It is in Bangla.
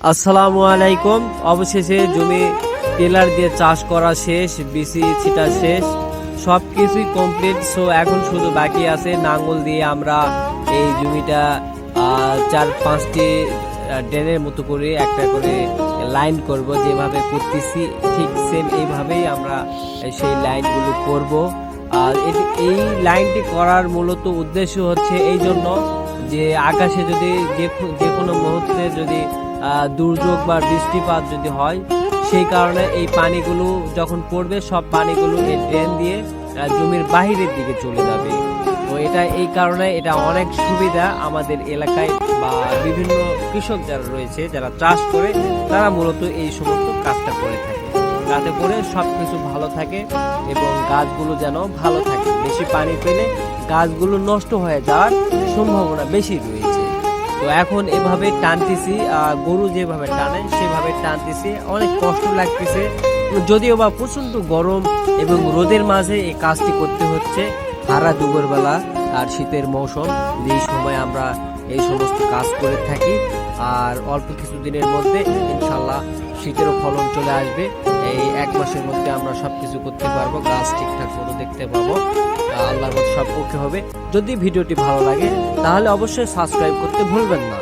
আসসালামু আলাইকুম। অবশেষে জমি টেলার দিয়ে চাষ করা শেষ, বিসি ছিটা শেষ। সব কিছুই কমপ্লিট সো এখন শুধু বাকি আছে নাঙ্গল দিয়ে আমরা এই জমিটা চার পাঁচটি ড্রেনের মতো করে একটা করে লাইন করব, যেভাবে করতেছি ঠিক সেম এইভাবেই আমরা সেই লাইনগুলো করব। আর এই লাইনটি করার মূলত উদ্দেশ্য হচ্ছে এই জন্য যে আকাশে যদি যে কোনো মুহূর্তে যদি দুর্যোগ বা বৃষ্টিপাত যদি হয়, সেই কারণে এই পানিগুলো যখন পড়বে, সব পানিগুলো এই ড্রেন দিয়ে জমির বাহিরের দিকে চলে যাবে। তো এটা এই কারণে এটা অনেক সুবিধা আমাদের এলাকায় বা বিভিন্ন কৃষক যারা রয়েছে, যারা চাষ করে, তারা মূলত এই সমস্ত কাজটা করে থাকে। যাতে করে সব কিছু ভালো থাকে এবং গাছগুলো যেন ভালো থাকে। বেশি পানি পেলে গাছগুলো নষ্ট হয়ে যাওয়ার সম্ভাবনা বেশি রয়েছে। তো এখন এভাবে টানতেছি গরু যেভাবে টানে, সেভাবে টানতেছি। অনেক কষ্ট লাগতেছে। যদিও বা প্রচণ্ড গরম এবং রোদের মাঝে এই কাজটি করতে হচ্ছে হারা দুপুরবেলা আর শীতের মৌসুম যেই সময় আমরা এই সমস্ত কাজ করে থাকি। আর অল্প কিছুদিনের মধ্যে ইনশাল্লাহ শীতেরও ফলন চলে আসবে। এই এক মাসের মধ্যে আমরা সব কিছু করতে পারব গাছ ঠিকঠাক মতো দেখতে পাবো। আল্লাহ আল্লাহর সব ওকে হবে। যদি ভিডিওটি ভালো লাগে, তাহলে অবশ্যই সাবস্ক্রাইব করতে ভুলবেন না।